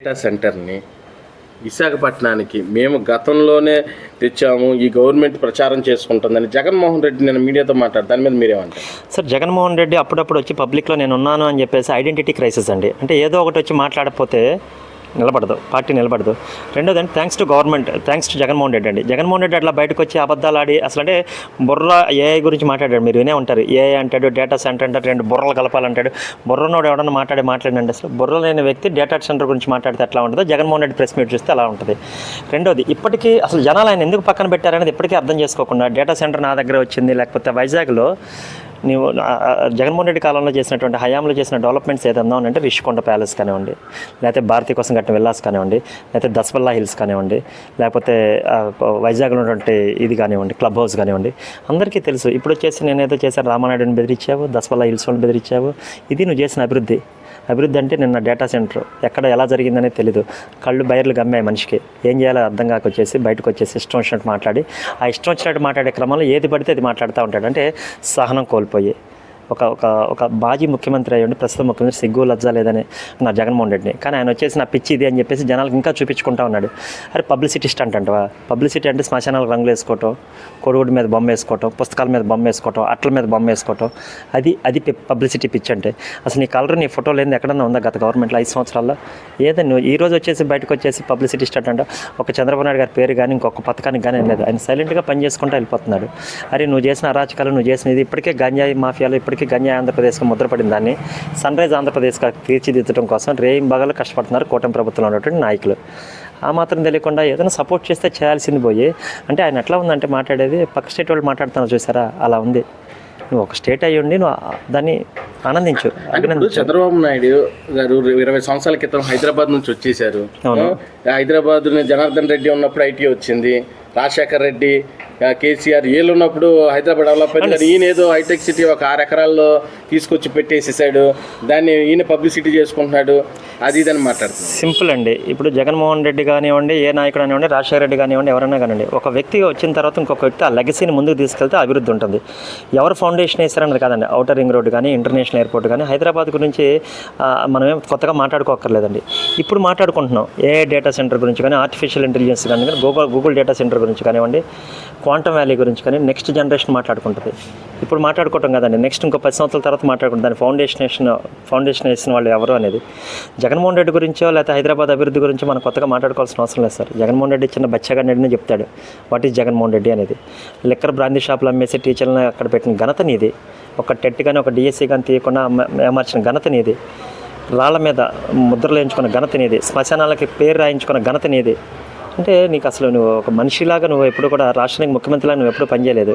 Data సెంటర్ని విశాఖపట్నానికి మేము గతంలోనే తెచ్చాము ఈ గవర్నమెంట్ ప్రచారం చేసుకుంటుందని జగన్మోహన్ రెడ్డి నేను మీడియాతో మాట్లాడు దాని మీద మీరేమంటారు? సార్ జగన్మోహన్ రెడ్డి అప్పుడప్పుడు వచ్చి పబ్లిక్లో నేను ఉన్నాను అని చెప్పేసి ఐడెంటిటీ క్రైసిస్ అండి. అంటే ఏదో ఒకటి వచ్చి మాట్లాడకపోతే నిలబడదు పార్టీ నిలబడదు. రెండోది అంటే thanks to government thanks to Jaganmohan Reddy అండి. జగన్మోహన్ రెడ్డి అట్లా బయటకు వచ్చి అబద్ధాలు ఆడి అసలు అంటే బుర్ర ఏఐ గురించి మాట్లాడాడు మీరు వినే ఉంటారు. ఏఐ అంటాడు డేటా సెంటర్ అంటాడు రెండు బుర్రలు కలపాలంటాడు. బుర్రనోడు ఎవడన్నా మాట్లాడి మాట్లాడండి అసలు. బుర్ర లేని వ్యక్తి డేటా సెంటర్ గురించి మాట్లాడితే ఎట్లా ఉంటుందో జగన్మోహన్ రెడ్డి ప్రెస్ మీట్ చూస్తే అలా ఉంటుంది. రెండోది ఇప్పటికీ అసలు జనాలు ఆయన ఎందుకు పక్కన పెట్టారనేది ఇప్పటికీ అర్థం చేసుకోకుండా డేటా సెంటర్ నా దగ్గర వచ్చింది లేకపోతే వైజాగ్లో నువ్వు జగన్మోహన్ రెడ్డి కాలంలో చేసినటువంటి హయాంలో చేసిన డెవలప్మెంట్స్ ఏదన్నా అంటే రిషికొండ ప్యాలెస్ కానివ్వండి లేకపోతే భారతి కోసం కట్టిన విల్లాస్ కానివ్వండి లేకపోతే దసపల్లా హిల్స్ కానివ్వండి లేకపోతే వైజాగ్లో ఉన్నటువంటి ఇది కానివ్వండి క్లబ్ హౌస్ కానివ్వండి అందరికీ తెలుసు. ఇప్పుడు వచ్చేసి నేనైతే చేశాను రామానాయుడుని బెదిరించావు దస్పల్లా హిల్స్ వాళ్ళని బెదిరించావు ఇది నువ్వు చేసిన అభివృద్ధి. అభివృద్ధి అంటే నిన్న డేటా సెంటర్ ఎక్కడ ఎలా జరిగిందనే తెలియదు కళ్ళు బయర్లు గమ్మాయి మనిషికి. ఏం చేయాలో అర్థం కాక వచ్చేసి బయటకు వచ్చేసి ఇష్టం వచ్చినట్టు మాట్లాడి ఆ ఇష్టం వచ్చినట్టు మాట్లాడే క్రమంలో ఏది పడితే అది మాట్లాడుతూ ఉంటాడు. అంటే సహనం కోల్పోయి. ఒక ఒక ఒక మాజీ ముఖ్యమంత్రి అయ్యండి ప్రస్తుత ముఖ్యమంత్రి సిగ్గు లజ్జ లేదని నా జగన్మోహన్ రెడ్డిని. కానీ ఆయన వచ్చేసి నా పిచ్చి ఇది అని చెప్పేసి జనాలకు ఇంకా చూపించుకుంటా ఉన్నాడు. అరే పబ్లిసిటీ స్టంట్ అంటవా? పబ్లిసిటీ అంటే శ్మశానాలకు రంగులు వేసుకోవటం కొడుగుడి మీద బొమ్మ వేసుకోవటం పుస్తకాల మీద బొమ్మ వేసుకోవటం అట్ల మీద బొమ్మ వేసుకోవటం. అది అది పబ్లిసిటీ పిచ్ అంటే. అసలు నీ కలర్ నీ ఫోటో లేని ఎక్కడన్నా ఉందా గత గవర్నమెంట్లో ఐదు సంవత్సరాల్లో? ఏదో నువ్వు ఈ రోజు వచ్చేసి బయటకు వచ్చేసి పబ్లిసిటీ స్టంట్ అంటే. ఒక చంద్రబాబు నాయుడు గారి పేరు కానీ ఇంకొక పథకానికి కానీ లేదు. ఆయన సైలెంట్గా పని చేసుకుంటూ వెళ్ళిపోతున్నాడు. అరే నువ్వు చేసిన అరాచకాలు నువ్వు చేసిన ఇది ఇప్పటికే గంజాయి మాఫియాలు ఇప్పటికే గంజాయి ఆంధ్రప్రదేశ్కి ముద్రపడిన దాన్ని సన్ రైజ్ ఆంధ్రప్రదేశ్గా తీర్చిదిద్దడం కోసం రేయిం బాగాలు కష్టపడుతున్నారు కూటమి ప్రభుత్వంలో ఉన్నటువంటి నాయకులు. ఆ మాత్రం తెలియకుండా ఏదైనా సపోర్ట్ చేస్తే చేయాల్సింది పోయి. అంటే ఆయన ఎట్లా ఉందంటే మాట్లాడేది పక్క స్టేట్ వాళ్ళు మాట్లాడుతున్నారు చూసారా? అలా ఉంది. నువ్వు ఒక స్టేట్ అయ్యి ఉండి నువ్వు దాన్ని ఆనందించు ఇప్పుడు చంద్రబాబు నాయుడు గారు ఇరవై సంవత్సరాల క్రితం హైదరాబాద్ నుంచి వచ్చేసారు అవును. హైదరాబాద్ జనార్దన్ రెడ్డి ఉన్నప్పుడు ఐటీ వచ్చింది రాజశేఖర్ రెడ్డి కేసీఆర్ ఏళ్ళు ఉన్నప్పుడు హైదరాబాద్ డెవలప్ అయింది. ఈయన ఏదో హైటెక్ సిటీ ఒక ఆరు ఎకరాల్లో తీసుకొచ్చి పెట్టేసేసాడు దాన్ని ఈయన పబ్లిసిటీ చేసుకుంటున్నాడు. అది ఇదని మాట్లాడుతున్నాడు సింపుల్ అండి. ఇప్పుడు జగన్మోహన్ రెడ్డి కానివ్వండి ఏ నాయకుడు కానివ్వండి రాజశేఖర రెడ్డి కానివ్వండి ఎవరైనా కానివ్వండి ఒక వ్యక్తి వచ్చిన తర్వాత ఇంకొక వ్యక్తి ఆ లెగసీని ముందుకు తీసుకెళ్తే అభివృద్ధి ఉంటుంది. ఎవరు ఫౌండేషన్ వేస్తారన్నది కాదండి. అవుటర్ రింగ్ రోడ్ కానీ ఇంటర్నేషనల్ ఎయిర్పోర్ట్ కానీ హైదరాబాద్ గురించి ఆ, మనం ఏం కొత్తగా మాట్లాడుకోక్కర్లేదండి. ఇప్పుడు మాట్లాడుకుంటున్నాం. ఏ డేటా సెంటర్ గురించి కానీ ఆర్టిఫిషియల్ ఇంటెలిజెన్స్ కానీ గూగుల్ గూగుల్ డేటా సెంటర్ గురించి కానివ్వండి క్వాంటమ్ వ్యాలీ గురించి కానీ నెక్స్ట్ జనరేషన్ మాట్లాడుకుంటుంది. ఇప్పుడు మాట్లాడుకోవటం కదండి నెక్స్ట్ ఇంకో పది సంవత్సరాల తర్వాత మాట్లాడుకుంటాం దాని ఫౌండేషన్ ఫౌండేషన్ వేసిన వాళ్ళు ఎవరు అనేది. జగన్మోహన్ రెడ్డి గురించో లేకపోతే హైదరాబాద్ అభివృద్ధి గురించి మనం కొత్తగా మాట్లాడుకోవాల్సిన అవసరం లేదు సార్. జగన్మోహన్ రెడ్డి చిన్న బచ్చగాడిని చెప్తాడు. వాట్ ఈజ్ జగన్మోహన్ రెడ్డి అనేది? లిక్కర్ బ్రాందీ షాపులు అమ్మేసి టీచర్లను అక్కడ పెట్టిన ఘనత నీది. ఒక టెట్ కానీ ఒక డిఎస్సీ కానీ తీయకుండా అమర్చిన ఏమార్చిన ఘనత నీది. మీద ముద్రలు వేయించుకున్న ఘనత నీది. శ్మశానాలకి పేరు రాయించుకున్న ఘనత నీది. అంటే నీకు అసలు నువ్వు ఒక మనిషిలాగా నువ్వు ఎప్పుడు కూడా రాష్ట్రానికి ముఖ్యమంత్రిలాగా నువ్వు ఎప్పుడు పనిచేయలేదు.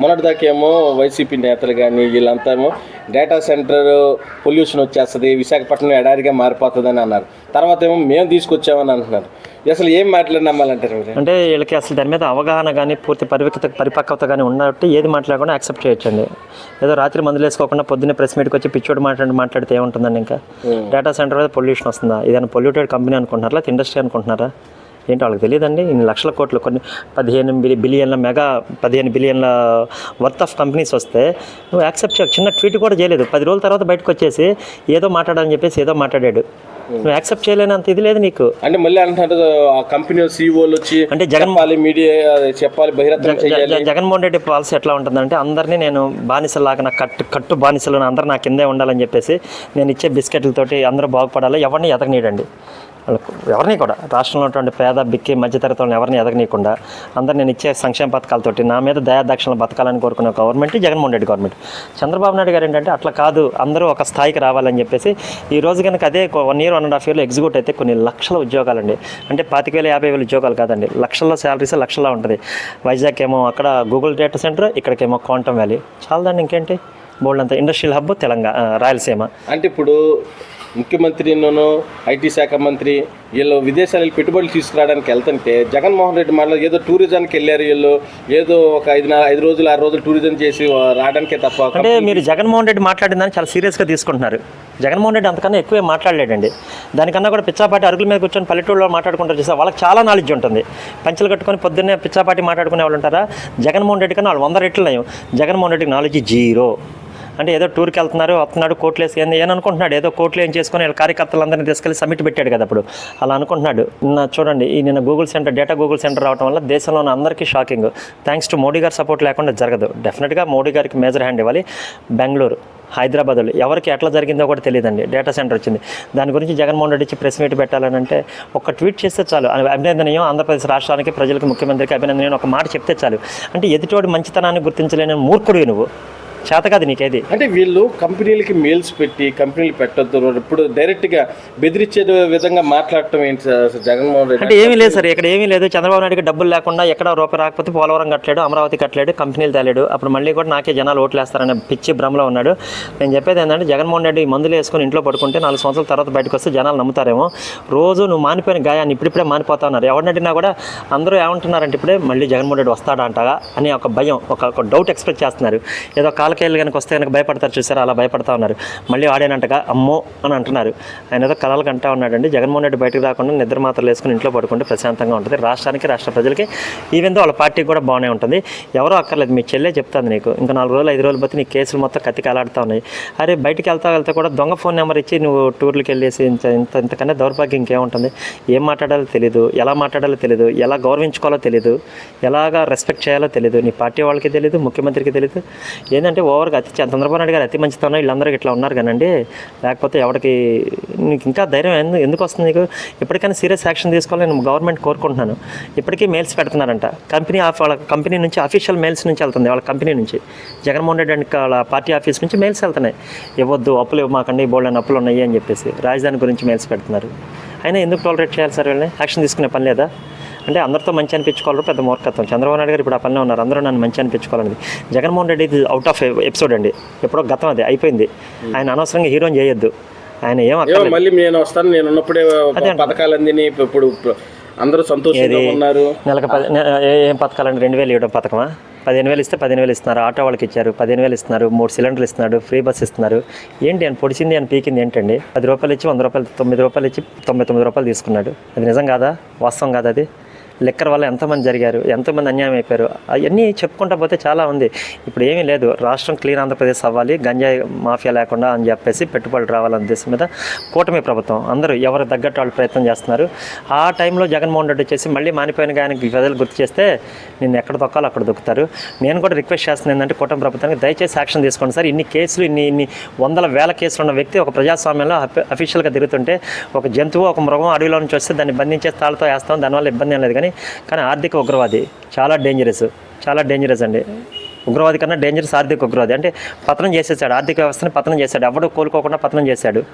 మొన్నటిదాకేమో వైసీపీ నేతలు కానీ వీళ్ళంతా ఏమో డేటా సెంటర్ పొల్యూషన్ వచ్చేస్తుంది విశాఖపట్నం ఎడారిగా మారిపోతుందని అన్నారు. తర్వాత ఏమో మేము తీసుకొచ్చామని అంటున్నారు. అసలు ఏం మాట్లాడి నమ్మాలంటారు అంటే వీళ్ళకి అసలు దాని మీద అవగాహన కానీ పూర్తి పరిపక్వత పరిపక్వత కానీ ఉన్నట్టు ఏది మాట్లాడకుండా యాక్సెప్ట్ చేయొచ్చండి. ఏదో రాత్రి మందులు వేసుకోకుండా పొద్దున్నే ప్రెస్ మీట్కి వచ్చి పిచ్చోడు మాట్లాడి మాట్లాడితే ఏముంటుందండి ఇంకా? డేటా సెంటర్ మీద పొల్యూషన్ వస్తుందా? ఏదైనా పొల్యూటెడ్ కంపెనీ అనుకుంటున్నారా? లేకపోతే ఇండస్ట్రీ అనుకుంటున్నారా? ఏంటో వాళ్ళకి తెలియదండి. ఇన్ని లక్షల కోట్లు కొన్ని పదిహేను బిలి బిలియన్ల మెగా పదిహేను బిలియన్ల వర్త్ ఆఫ్ కంపెనీస్ వస్తే నువ్వు యాక్సెప్ట్ చేయ చిన్న ట్వీట్ కూడా చేయలేదు. పది రోజుల తర్వాత బయటకు వచ్చేసి ఏదో మాట్లాడని చెప్పేసి ఏదో మాట్లాడాడు. నువ్వు యాక్సెప్ట్ చేయలేనంత ఇది లేదు నీకు. అంటే మళ్ళీ అంటున్నారు ఆ కంపెనీ సీఈఓలు వచ్చి అంటే జగన్ మీడియా చెప్పాలి బహిరంగం చేయాలి. జగన్మోహన్ రెడ్డి పాలసీ ఎట్లా ఉంటుందంటే అందరినీ నేను బానిసలాగా నా కట్టు కట్టు బానిసలు అందరూ నా కిందే ఉండాలని చెప్పేసి నేను ఇచ్చే బిస్కెట్లతోటి అందరూ బాగుపడాలి? ఎవరిని ఎదగనీయడండి. ఎవరిని కూడా. రాష్ట్రంలో ఉన్నటువంటి పేద బిక్కి మధ్యతరగతి ఎవరిని ఎదగనీయకుండా అందరు నేను ఇచ్చే సంక్షేమ పథకాలతోటి నా మీద దయాదక్షిణలు బతకాలని కోరుకున్న గవర్నమెంట్ జగన్మోహన్ రెడ్డి గవర్నమెంట్. చంద్రబాబు నాయుడు గారు ఏంటంటే అట్లా కాదు అందరూ ఒక స్థాయికి రావాలని చెప్పేసి ఈ రోజు కనుక అదే one year one and half ఇయర్లో ఎగ్జిక్యూట్ అయితే కొన్ని లక్షల ఉద్యోగాలండి. అంటే పాతిక వేల యాభై వేల ఉద్యోగాలు కాదండి. లక్షల్లో శాలరీస్ లక్షల్లో ఉంటుంది. వైజాగ్ ఏమో అక్కడ గూగుల్ డేటా సెంటర్ ఇక్కడికేమో క్వాంటమ్ వ్యాలీ. చాలదండి ఇంకేంటి? బోల్డ్ అంత ఇండస్ట్రియల్ హబ్ తెలంగాణ రాయలసీమ. అంటే ఇప్పుడు ముఖ్యమంత్రిను ఐటీ శాఖ మంత్రి వీళ్ళు విదేశాలకు పెట్టుబడులు తీసుకురావడానికి వెళ్తుంటే జగన్మోహన్ రెడ్డి మళ్ళీ ఏదో టూరిజానికి వెళ్ళారు వీళ్ళు. ఏదో ఒక ఐదు ఐదు రోజులు ఆరు రోజులు టూరిజం చేసి రావడానికే తప్ప అంటే మీరు జగన్మోహన్ రెడ్డి మాట్లాడిందని చాలా సీరియస్గా తీసుకుంటున్నారు. జగన్మోహన్ రెడ్డి అంతకన్నా ఎక్కువే మాట్లాడలేడండి. దానికన్నా కూడా పిచ్చాపాటి అరుగుల మీద కూర్చొని పల్లెటూరులో మాట్లాడుకుంటారు చూసా వాళ్ళకి చాలా నాలెడ్జ్ ఉంటుంది. పంచలు కట్టుకొని పొద్దున్నే పిచ్చాపాటి మాట్లాడుకునే వాళ్ళు ఉంటారా? జగన్మోహన్ రెడ్డి కన్నా వాళ్ళు వంద రెట్లు నయం. జగన్మోహన్ రెడ్డికి నాలెడ్జ్ జీరో. అంటే ఏదో టూర్కి వెళ్తున్నారు వస్తున్నాడు కోట్లు వేసి ఏంది ఏం అనుకుంటున్నాడు? ఏదో కోట్లు ఏం చేసుకొని వీళ్ళ కార్యకర్తలందరినీ తీసుకెళ్ళి సబ్మిట్ పెట్టాడు కదా అప్పుడు. అలా అనుకుంటున్నాడు. నిన్న చూడండి ఈ నిన్న Google center data Google center రావడం వల్ల దేశంలో ఉన్న అందరికీ షాకింగ్ థ్యాంక్స్ టు మోడీ గారి సపోర్ట్ లేకుండా జరగదు. డెఫినెట్గా మోడీ గారికి మేజర్ హ్యాండ్ ఇవ్వాలి. బెంగళూరు హైదరాబాద్లో ఎవరికి ఎట్లా జరిగిందో కూడా తెలియదండి. డేటా సెంటర్ వచ్చింది. దాని గురించి జగన్మోహన్ రెడ్డి ఇచ్చి ప్రెస్ మీట్ పెట్టాలని అంటే ఒక ట్వీట్ చేస్తే చాలు. అభినందనీయం. ఆంధ్రప్రదేశ్ రాష్ట్రానికి ప్రజలకు ముఖ్యమంత్రికి అభినందనీయం. ఒక మాట చెప్తే చాలు. అంటే ఎదుటోడి మంచితనాన్ని గుర్తించలేని మూర్ఖుడివి నువ్వు. చేత కాదు నీకేది అంటే వీళ్ళు కంపెనీలకి మెయిల్స్ పెట్టి కంపెనీలు పెట్టొద్దు ఇప్పుడు డైరెక్ట్గా బెదిరించే విధంగా మాట్లాడటం ఏంటి సార్? జగన్మోహన్ రెడ్డి అంటే ఏమీ లేదు సార్ ఇక్కడ ఏమీ లేదు. చంద్రబాబు నాయుడుకి డబ్బులు లేకుండా ఎక్కడ రూపాయి రాకపోతే పోలవరం కట్టలేడు అమరావతి కట్టలేడు కంపెనీలు తేలేడు. అప్పుడు మళ్ళీ కూడా నాకే జనాలు ఓట్లు వేస్తారనే పిచ్చి భ్రమలో ఉన్నాడు. నేను చెప్పేది ఏంటంటే జగన్మోహన్ రెడ్డి ఈ మందులు వేసుకొని ఇంట్లో పడుకుంటే నాలుగు సంవత్సరాల తర్వాత బయటకు వస్తే జనాలు నమ్ముతారేమో. రోజు నువ్వు మానిపోయిన గాయాన్ని ఇప్పుడిప్పుడే మానిపోతా ఉన్నారు. ఎవరిని అడిగినా కూడా అందరూ ఏమంటున్నారంటే ఇప్పుడే మళ్ళీ జగన్మోహన్ రెడ్డి వస్తాడా అంటగా అని ఒక భయం ఒక డౌట్ ఎక్స్పెక్ట్ చేస్తున్నారు. ఏదో కాలకేళ్ళు కనుక వస్తే కనుక భయపడతారు చూసారు? అలా భయపడతా ఉన్నారు. మళ్ళీ ఆడేనంటగా అమ్మో అని అంటున్నారు. ఆయన ఏదో కలలు కంటా ఉన్నాడండి. జగన్మోహన్ రెడ్డి బయటకు రాకుండా నిద్ర మాత్రలు వేసుకుని ఇంట్లో పడుకుంటే ప్రశాంతంగా ఉంటుంది. రాష్ట్రానికి రాష్ట్ర ప్రజలకి ఈవెన్ వాళ్ళ పార్టీకి కూడా బాగానే ఉంటుంది. ఎవరో అక్కర్లేదు. మీ చెల్లె చెప్తాను నీకు. ఇంకా నాలుగు రోజులు ఐదు రోజులు బట్టి నీ కేసులు మొత్తం కత్తి కాలాడుతూ ఉన్నాయి. అరే బయటికి వెళ్తా వెళ్తే కూడా దొంగ ఫోన్ నెంబర్ ఇచ్చి నువ్వు టూర్లకు వెళ్ళేసి ఇంత ఇంత ఇంతకన్నా దౌర్భాగ్యం ఇంకేముంటుంది? ఏం మాట్లాడాలో తెలియదు ఎలా మాట్లాడాలో తెలియదు ఎలా గౌరవించుకోవాలో తెలియదు ఎలాగా రెస్పెక్ట్ చేయాలో తెలియదు నీ పార్టీ వాళ్ళకి తెలియదు ముఖ్యమంత్రికి తెలియదు ఏంటంటే ఓవర్గా అతి చంద్రబాబు నాయుడు గారు అతి మంచితనం వీళ్ళందరూ ఇట్లా ఉన్నారు కానండి. లేకపోతే ఎవరికి నీకు ఇంకా ధైర్యం ఎందుకు వస్తుంది నీకు? ఇప్పటికైనా సీరియస్ యాక్షన్ తీసుకోవాలని నేను గవర్నమెంట్ కోరుకుంటున్నాను. ఇప్పటికీ మెయిల్స్ పెడుతున్నారంట. కంపెనీ ఆఫ్ వాళ్ళ కంపెనీ నుంచి అఫీషియల్ మెయిల్స్ నుంచి వెళ్తుంది వాళ్ళ కంపెనీ నుంచి. జగన్మోహన్ రెడ్డి అండ్ వాళ్ళ పార్టీ ఆఫీస్ నుంచి మెయిల్స్ వెళ్తున్నాయి. ఇవ్వద్దు అప్పులు ఇవ్వమాకండి బోల్డ్ అప్పులు ఉన్నాయి అని చెప్పేసి. రాజధాని గురించి మెయిల్స్ పెడుతున్నారు. అయినా ఎందుకు టాలరేట్ చేయాలి సార్ వీళ్ళని? యాక్షన్ తీసుకునే పని లేదా? అంటే అందరితో మంచి అనిపించుకోవాలి పెద్ద మూర్ఖత్వం. చంద్రబాబు నాయుడు గారు ఇప్పుడు ఆ పనిలో ఉన్నారు. అందరూ నన్ను మంచి అనిపించుకోవాలని జగన్మోహన్ రెడ్డి ఇది అవుట్ ఆఫ్ ఎపిసోడ్ అండి. ఎప్పుడో గతం అది అయిపోయింది. ఆయన అనవసరంగా హీరోని చేయొద్దు. ఆయన ఏం మళ్ళీ నేను వస్తాను. నేను ఉన్నప్పుడే పథకాలు అందిని ఇప్పుడు అందరూ సంతోషంగా ఉన్నారు. నెలకు ఏం పథకాలండి? రెండు వేలు ఇవ్వడం పథకమా? పదిహేను వేలు ఇస్తే పదిహేను వేలు ఇస్తున్నారు. ఆటో వాళ్ళకి ఇచ్చారు. పదిహేను వేలు ఇస్తున్నారు. మూడు సిలిండర్లు ఇస్తున్నారు. ఫ్రీ బస్ ఇస్తున్నారు. ఏంటి అని పొడిచింది అని పీకింది ఏంటండి? పది రూపాయలు ఇచ్చి వంద రూపాయలు తొమ్మిది రూపాయలు ఇచ్చి తొంభై తొమ్మిది రూపాయలు తీసుకున్నాడు. అది నిజం కాదా? వాస్తవం కాదా అది? లెక్కర్ వల్ల ఎంతమంది జరిగారు ఎంతమంది అన్యాయం అయిపోయారు అవన్నీ చెప్పుకుంటా పోతే చాలా ఉంది. ఇప్పుడు ఏమీ లేదు రాష్ట్రం క్లీన్ ఆంధ్రప్రదేశ్ అవ్వాలి గంజాయి మాఫియా లేకుండా అని చెప్పేసి పెట్టుబడులు రావాలనే ఉద్దేశం మీద కూటమి ప్రభుత్వం అందరూ ఎవరు తగ్గట్టు వాళ్ళు ప్రయత్నం చేస్తున్నారు. ఆ టైంలో జగన్మోహన్ రెడ్డి వచ్చేసి మళ్ళీ మానిపోయిన గాయనికి ప్రజలు గుర్తు చేస్తే నేను ఎక్కడ దొక్కాలో అక్కడ దొక్కుతారు. నేను కూడా రిక్వెస్ట్ చేస్తున్నాను ఏంటంటే కూటమి ప్రభుత్వానికి దయచేసి యాక్షన్ తీసుకోండి సార్. ఇన్ని కేసులు ఇన్ని ఇన్ని వందల వేల కేసులు ఉన్న వ్యక్తి ఒక ప్రజాస్వామ్యంలో అఫీషియల్గా తిరుగుతుంటే ఒక జంతువు ఒక మృగం అడవిలో నుంచి వస్తే దాన్ని బంధించే స్థాయితో వేస్తాం దానివల్ల ఇబ్బంది ఏం లేదు కానీ కానీ ఆర్థిక ఉగ్రవాది చాలా డేంజరస్ చాలా డేంజరస్ అండి. ఉగ్రవాది కన్నా డేంజరస్ ఆర్థిక ఉగ్రవాది. అంటే పతనం చేసేసాడు ఆర్థిక వ్యవస్థని పతనం చేశాడు ఎవడు కోలుకోకుండా పతనం చేశాడు